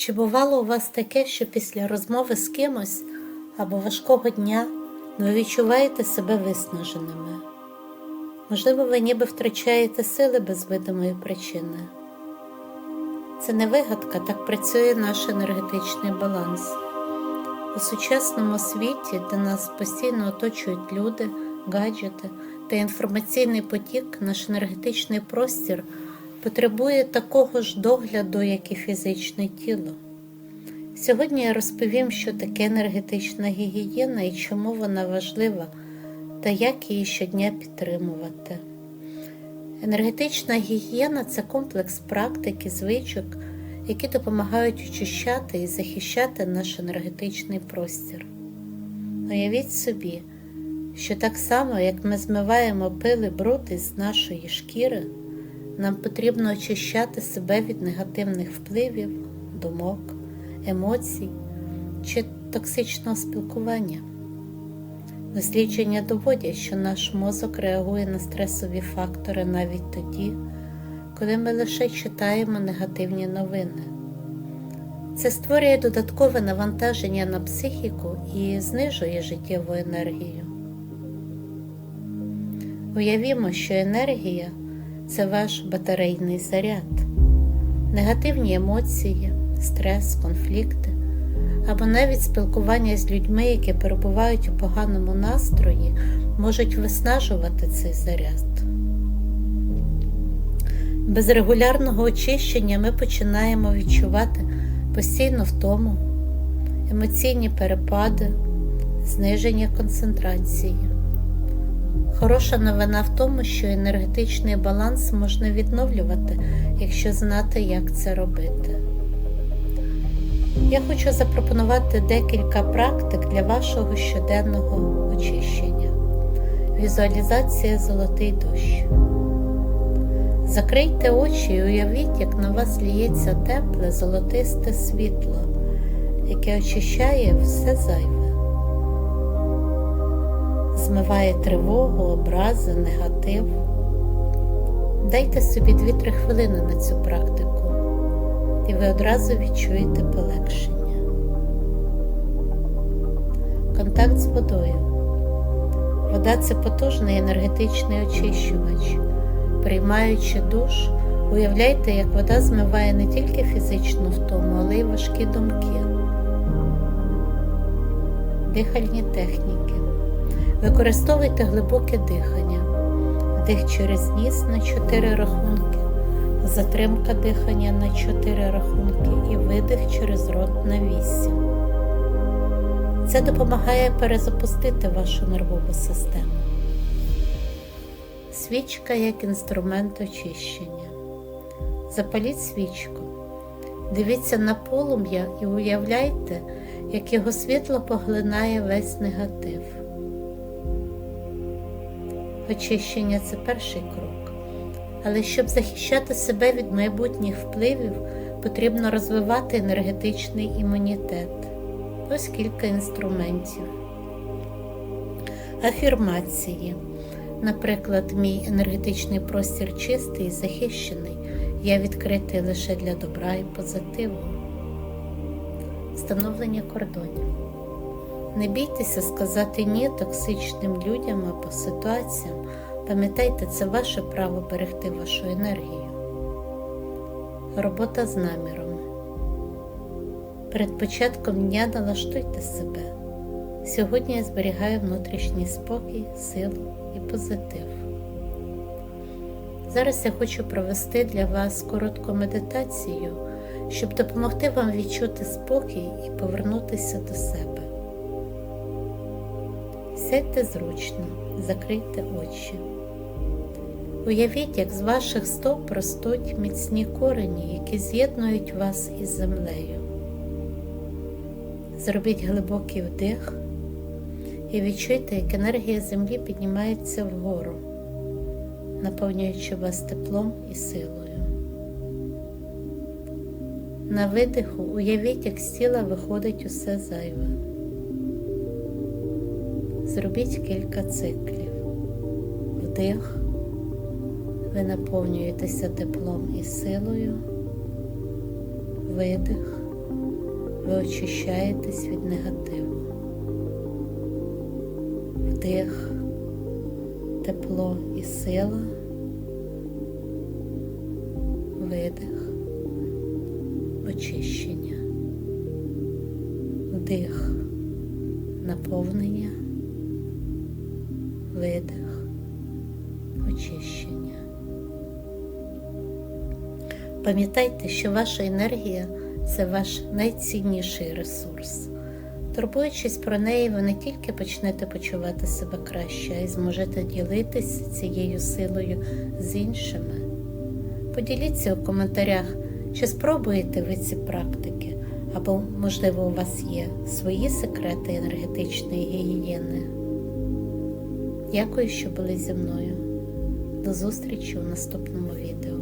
Чи бувало у вас таке, що після розмови з кимось або важкого дня ви відчуваєте себе виснаженими? Можливо, ви ніби втрачаєте сили без видимої причини. Це не вигадка, так працює наш енергетичний баланс. У сучасному світі, де нас постійно оточують люди, гаджети та інформаційний потік, наш енергетичний простір потребує такого ж догляду, як і фізичне тіло. Сьогодні я розповім, що таке енергетична гігієна і чому вона важлива, та як її щодня підтримувати. Енергетична гігієна це комплекс практик і звичок, які допомагають очищати і захищати наш енергетичний простір. Уявіть собі, що так само, як ми змиваємо пили бруд із нашої шкіри, нам потрібно очищати себе від негативних впливів, думок, емоцій чи токсичного спілкування. Дослідження доводять, що наш мозок реагує на стресові фактори навіть тоді, коли ми лише читаємо негативні новини. Це створює додаткове навантаження на психіку і знижує життєву енергію. Уявімо, що енергія це ваш батарейний заряд, негативні емоції, стрес, конфлікти або навіть спілкування з людьми, які перебувають у поганому настрої, можуть виснажувати цей заряд. Без регулярного очищення ми починаємо відчувати постійну втому, емоційні перепади, зниження концентрації. Хороша новина в тому, що енергетичний баланс можна відновлювати, якщо знати, як це робити. Я хочу запропонувати декілька практик для вашого щоденного очищення. Візуалізація Золотий дощ. Закрийте очі і уявіть, як на вас ліється тепле, золотисте світло, яке очищає все зайве, змиває тривогу, образи, негатив. Дайте собі 2-3 хвилини на цю практику, і ви одразу відчуєте полегшення. Контакт з водою. Вода це потужний енергетичний очищувач. Приймаючи душ, уявляйте, як вода змиває не тільки фізичну втому, але й важкі думки. Дихальні техніки. Використовуйте глибоке дихання, вдих через ніс на 4 рахунки, затримка дихання на 4 рахунки і видих через рот на 8. Це допомагає перезапустити вашу нервову систему. Свічка як інструмент очищення. Запаліть свічку. Дивіться на полум'я і уявляйте, як його світло поглинає весь негатив. Очищення це перший крок. Але щоб захищати себе від майбутніх впливів, потрібно розвивати енергетичний імунітет. Ось кілька інструментів. Афірмації. Наприклад, мій енергетичний простір чистий і захищений, я відкритий лише для добра і позитиву. Встановлення кордонів. Не бійтеся сказати ні токсичним людям або ситуаціям. Пам'ятайте, це ваше право берегти вашу енергію. Робота з наміром. Перед початком дня налаштуйте себе. Сьогодні я зберігаю внутрішній спокій, силу і позитив. Зараз я хочу провести для вас коротку медитацію, щоб допомогти вам відчути спокій і повернутися до себе. Сядьте зручно, закрийте очі. Уявіть, як з ваших стоп ростуть міцні корені, які з'єднують вас із землею. Зробіть глибокий вдих і відчуйте, як енергія землі піднімається вгору, наповнюючи вас теплом і силою. На видиху уявіть, як з тіла виходить усе зайве. Зробіть кілька циклів. Вдих, ви наповнюєтеся теплом і силою, видих, ви очищаєтесь від негативу. Вдих, тепло і сила, видих, очищення, вдих, наповнення, видих, очищення. Пам'ятайте, що ваша енергія це ваш найцінніший ресурс. Турбуючись про неї, ви не тільки почнете почувати себе краще, а й зможете ділитися цією силою з іншими. Поділіться у коментарях, чи спробуєте ви ці практики, або, можливо, у вас є свої секрети енергетичної гігієни. Дякую, що були зі мною. До зустрічі у наступному відео.